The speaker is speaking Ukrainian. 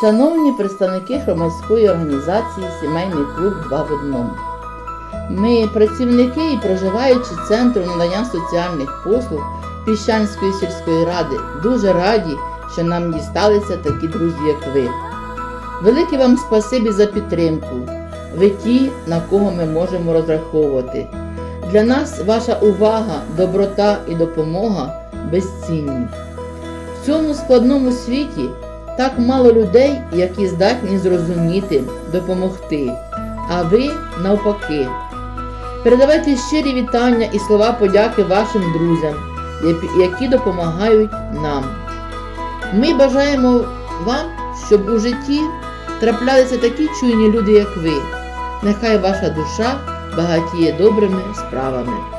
Шановні представники громадської організації Сімейний клуб Два в одному. Ми, працівники і проживаючи центру надання соціальних послуг Піщанської сільської ради, дуже раді, що нам дісталися такі друзі, як ви. Велике вам спасибі за підтримку. Ви ті, на кого ми можемо розраховувати. Для нас ваша увага, доброта і допомога безцінні. В цьому складному світі так мало людей, які здатні зрозуміти, допомогти. А ви навпаки. Передавайте щирі вітання і слова подяки вашим друзям, які- допомагають нам. Ми бажаємо вам, щоб у житті траплялися такі чуйні люди, як ви. Нехай ваша душа багатіє добрими справами.